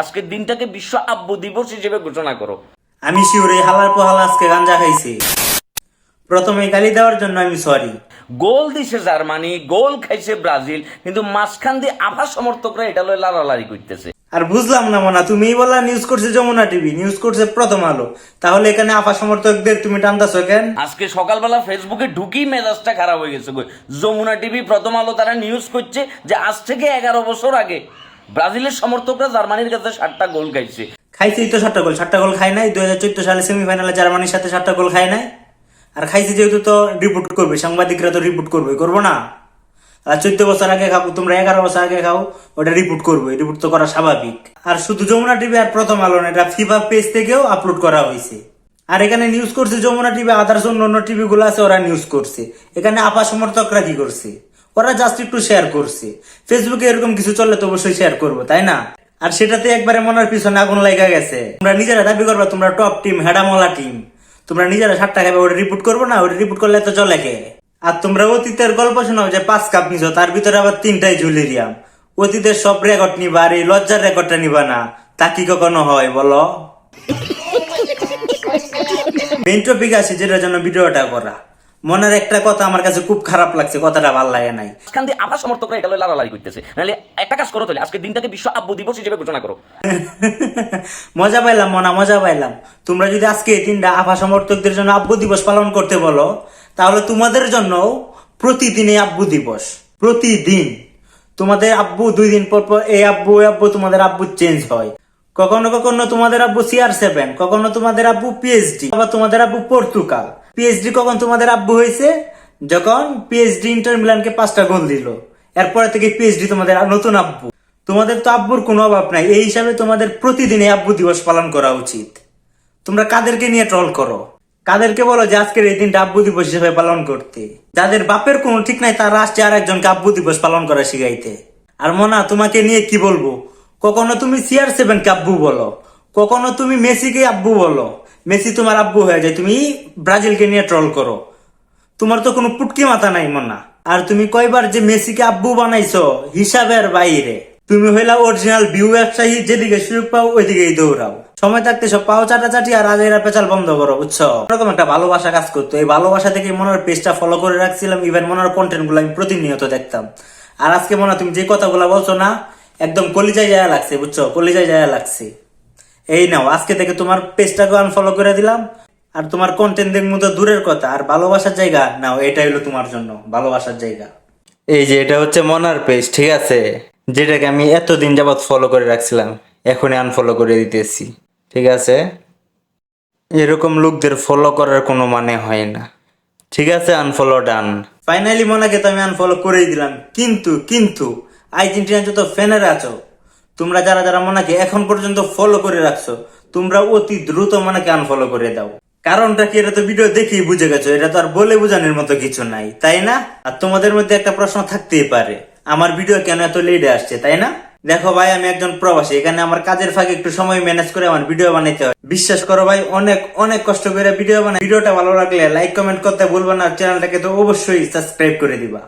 আজকের দিনটাকে বিশ্ব আব্বু দিবস হিসেবে ঘোষণা করো। আমি শিওর এই হালার পোহালা আজকে গাঞ্জা খাইছি। প্রথমে গালি দেওয়ার জন্য আমি সরি গোল দিছে জার্মানি গোল খাইছে ব্রাজিল কিন্তু মাঝখান দিয়ে আভা সমর্থকরা এটা লয় লাড়ালাড়ি করতেছে। আর বুঝলাম না মনা তুমি বলা নিউজ করছে যমুনা টিভি নিউজ করছে প্রথম আলো। তাহলে এখানে আফা সমর্থকদের তুমি টানতাছো কেন? আজকে সকালবেলা ফেসবুকে ঢুকি মেজাজটা খারাপ হয়ে গেছে। যমুনা টিভি প্রথম আলো তারা নিউজ করছে যে আজ থেকে এগারো বছর আগে ব্রাজিলের সমর্থকরা জার্মানির কাছে ষাটটা গোল খাইছে। খাইছি তো সাতটা গোল সাতটা গোল খায় নাই। দুই হাজার চোদ্দ সালে সেমিফাইনালে জার্মানির সাথে সাতটা গোল খায় নাই। আর খাইছে যেহেতু তো রিপোর্ট করবে, সাংবাদিকরা তো রিপোর্ট করবে, করব না। আর চোদ্দ বছর আগে খাব তোমরা এগারো বছর আগে খাও, ওটা রিপোর্ট করবে রিপোর্ট তো করা স্বাভাবিক। আর শুধু যমুনা টিভি আর প্রথম আলো এটা ফিফা পেজ থেকেও আপলোড করা হয়েছে আর এখানে নিউজ করছে যমুনা টিভি আদার্স অন্য অন্য টিভি গুলো আছে, ওরা নিউজ করছে। এখানে আপা সমর্থকরা কি করছে? ওরা জাস্ট একটু শেয়ার করছে। ফেসবুকে এরকম কিছু চললে তো অবশ্যই শেয়ার করব তাই না? আর সেটাতে একবারে মনের পিছনে আগুন লাগা গেছে। তোমরা নিজেরা দাবি করবা তোমরা টপ টিম হেডামলা টিম তোমরা নিজেরা সাতটা খাবে ওটা রিপোর্ট করব না ওটা রিপোর্ট করলে তো চলে কে? আর তোমরা অতীতের গল্প শোনাও যে পাঁচ কাপ নিছো তার ভিতরে আবার তিনটাই ঝুলিরিয়াম অতীতের সব রেকর্ড নিবা আর এই লজ্জার রেকর্ডটা নিবা না। তা কি কখনো হয় বলো? মেন টপিক আছে যেটার জন্য ভিডিওটা করা। মনের একটা কথা আমার কাছে খুব খারাপ লাগছে কথাটা ভালো লাগে নাই। মাঝখান দিয়ে আভা সমর্থকরা এটা লয় লাড়ালাড়ি করতেছে। নাহলে একটা কাজ করো তাহলে আজকের দিনটাকে বিশ্ব আব্বু দিবস হিসেবে ঘোষণা করো। মজা পাইলাম মনা মজা পাইলাম। তোমরা যদি আজকে এই তিনটা আভা সমর্থকদের জন্য আব্বু দিবস পালন করতে বলো তাহলে তোমাদের জন্য প্রতিদিনই আব্বু দিবস। প্রতিদিন। তোমাদের আব্বু দুই দিন পর পর এই আব্বু ওই আব্বু তোমাদের আব্বু চেঞ্জ হয়। কখনো কখনো তোমাদের আব্বু সিআর সেভেন কখনো তোমাদের আব্বু পিএইচডি আবার তোমাদের আব্বু পর্তুগাল পিএইচডি কখন তোমাদের আব্বু হয়েছে? যখন পিএইচডি ইন্টার মিলানকে পাঁচটা গোল দিল। এরপরে থেকে পিএইচডি তোমাদের নতুন আব্বু। তোমাদের তো আব্বুর কোনো অভাব নাই। এই হিসাবে তোমাদের প্রতিদিনই আব্বু দিবস পালন করা উচিত। তোমরা কাদেরকে নিয়ে ট্রল করো? কাদেরকে বলো যে আজকের এই দিনটা আব্বু দিবস হিসেবে পালন করতে। যাদের বাপের কোনো ঠিক নাই, তারা আসছে আর একজনকে আব্বু দিবস পালন করা শিখাইতে। আর মনা, তোমাকে নিয়ে কি বলব? কখনো তুমি সিআর সেভেন কে আব্বু বলো? কখনো তুমি মেসিকে আব্বু বলো? মেসি তোমার আব্বু হয়ে যায়, তুমি ব্রাজিলকে নিয়ে ট্রল করো। তোমার তো কোনো পুটকি মাথা নাই মনা। আর তুমি কয়বার যে মেসিকে আব্বু বানাইছো হিসাবের বাইরে, তুমি হইলা অরিজিনাল ভিউ ব্যবসায়ী, যেদিকে সুযোগ পাও ওইদিকেই দৌড়াও। সময় থাকতে সব পাও চাটাচাটি আর আজেরা পেচাল বন্ধ করো, বুঝছ? এরকম একটা ভালোবাসা কাজ করতো। এই ভালোবাসা থেকে মনের পেজটা ফলো করে রাখছিলাম ইভেন মনের কন্টেন্টগুলো আমি প্রতিনিয়ত দেখতাম। আর আজকে মনে, তুমি যে কথাগুলো বলছো না একদম কলিজায় যায় লাগছে বুঝছ? কলিজায় যায় লাগছে। এই নাও আজকে থেকে তোমার পেজটাকে আনফলো করে দিলাম। আর তোমার কন্টেন্ট দেখব তো দূরের কথা আর ভালোবাসার জায়গা নাও এটা হলো তোমার জন্য ভালোবাসার জায়গা। এই যে এটা হচ্ছে মনার পেজ ঠিক আছে? যেটাকে আমি এতদিন যাবৎ ফলো করে রাখছিলাম এখনই আনফলো করে দিতেছি ঠিক আছে? এরকম লোকদের ফলো করার কোনো মানে হয় না ঠিক আছে? আনফলো ডান ফাইনালি মনাকে তো আমি আনফলো করেই দিলাম কিন্তু কিন্তু আর্জেন্টিনা যত ফ্যানের আছো, তোমরা যারা যারা মনাকে এখন পর্যন্ত ফলো করে রাখছো, তোমরা অতি দ্রুত মনাকে আনফলো করে দাও। কারণটা কি এটা তো ভিডিও দেখেই বুঝে গেছো, এটা তো আর বলে বোঝানোর মতো কিছু নাই, তাই না? আর তোমাদের মধ্যে একটা প্রশ্ন থাকতেই পারে, আমার ভিডিও কেন এত লেটে আসছে, তাই না? দেখো ভাই, আমি একজন প্রবাসী, এখানে আমার কাজের ফাঁকে একটু সময় ম্যানেজ করে আমার ভিডিও বানাইতে হয়। বিশ্বাস করো ভাই, অনেক অনেক কষ্ট করে ভিডিও বানাই। ভিডিওটা ভালো লাগলে লাইক কমেন্ট করতে ভুলবা না চ্যানেলটাকে তো অবশ্যই সাবস্ক্রাইব করে দিবা।